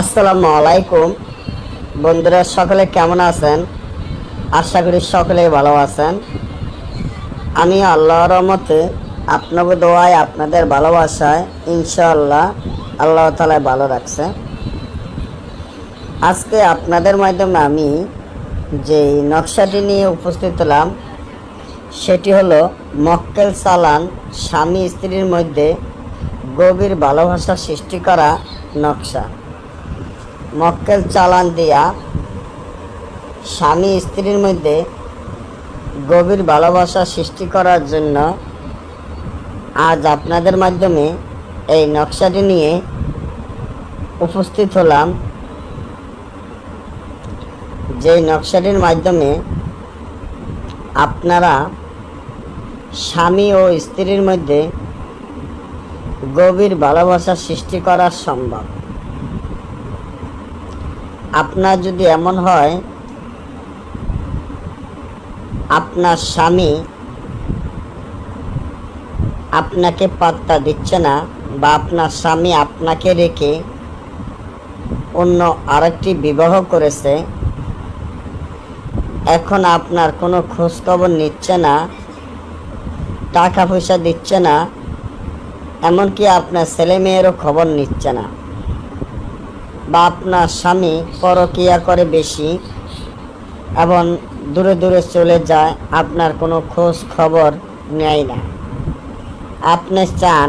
আসসালামু আলাইকুম। বন্ধুরা, সকলে কেমন আছেন? আশা করি সকলেই ভালো আছেন। আমি আল্লাহর রহমতে আপনাকে দোয়ায়, আপনাদের ভালোবাসায় ইনশাআল্লাহ আল্লাহ তালায় ভালো রাখছে। আজকে আপনাদের মাধ্যমে আমি যে নকশাটি নিয়ে উপস্থিত হলাম, সেটি হলো মক্কেল চালান স্বামী স্ত্রীর মধ্যে গভীর ভালোবাসা সৃষ্টি করা নকশা। মক্কেল চালান দিয়া স্বামী স্ত্রীর মধ্যে গভীর ভালোবাসা সৃষ্টি করার জন্য আজ আপনাদের মাধ্যমে এই নকশাটি নিয়ে উপস্থিত হলাম। যে নকশাটির মাধ্যমে আপনারা স্বামী ও স্ত্রীর মধ্যে গভীর ভালোবাসা সৃষ্টি করা সম্ভব। আপনার যদি এমন হয়, আপনার স্বামী আপনাকে পাত্তা দিচ্ছে না বা আপনার স্বামী আপনাকে রেখে অন্য আরেকটি বিবাহ করেছে, এখন আপনার কোনো খোঁজখবর নিচ্ছে না, টাকা পয়সা দিচ্ছে না এমনকি আপনার ছেলে মেয়েরও খবর নিচ্ছে না। বা আপনার স্বামী পরকিয়া করে বেশি এবং দূরে দূরে চলে যায়, আপনার কোনো খোঁজ খবর নেয় না। আপনি চান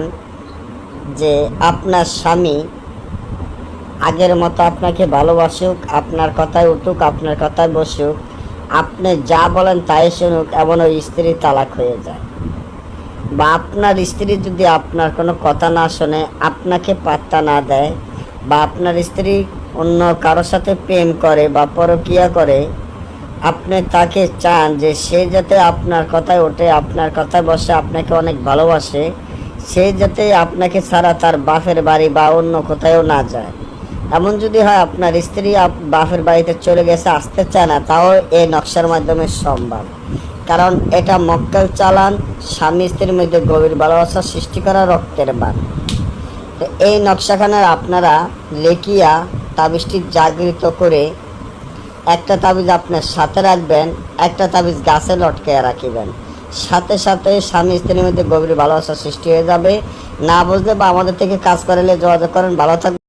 যে আপনার স্বামী আগের মতো আপনাকে ভালোবাসুক, আপনার কথায় উঠুক, আপনার কথায় বসুক, আপনি যা বলেন তাই শুনুক এমন ওই স্ত্রী তালাক হয়ে যায়। বা আপনার স্ত্রী যদি আপনার কোনো কথা না শোনে, আপনাকে পাত্তা না দেয়, বা আপনার স্ত্রী অন্য কারোর সাথে প্রেম করে বা পরকিয়া করে, আপনি তাকে চান যে সে যাতে আপনার কথায় ওঠে, আপনার কথায় বসে, আপনাকে অনেক ভালোবাসে, সে যাতে আপনাকে ছাড়া তার বাপের বাড়ি বা অন্য কোথায়ও না যায়। এমন যদি হয় আপনার স্ত্রী বাপের বাড়িতে চলে গেছে, আসতে চায় না, তাও এই নকশার মাধ্যমে সম্ভব। কারণ এটা মক্কেল চালান, স্বামী স্ত্রীর মধ্যে গভীর ভালোবাসা সৃষ্টি করা রক্তের বান। এই নকশাখানার আপনারা লেখিয়া তাবিজটি জাগৃত করে একটা তাবিজ আপনার সাথে রাখবেন, একটা তাবিজ গাছে লটকে রাখিবেন। সাথে সাথে স্বামী স্ত্রীর মধ্যে গভীর ভালোবাসা সৃষ্টি হয়ে যাবে। না বুঝলে বা আমাদের থেকে কাজ করালে যোগাযোগ করেন, ভালো থাকবেন।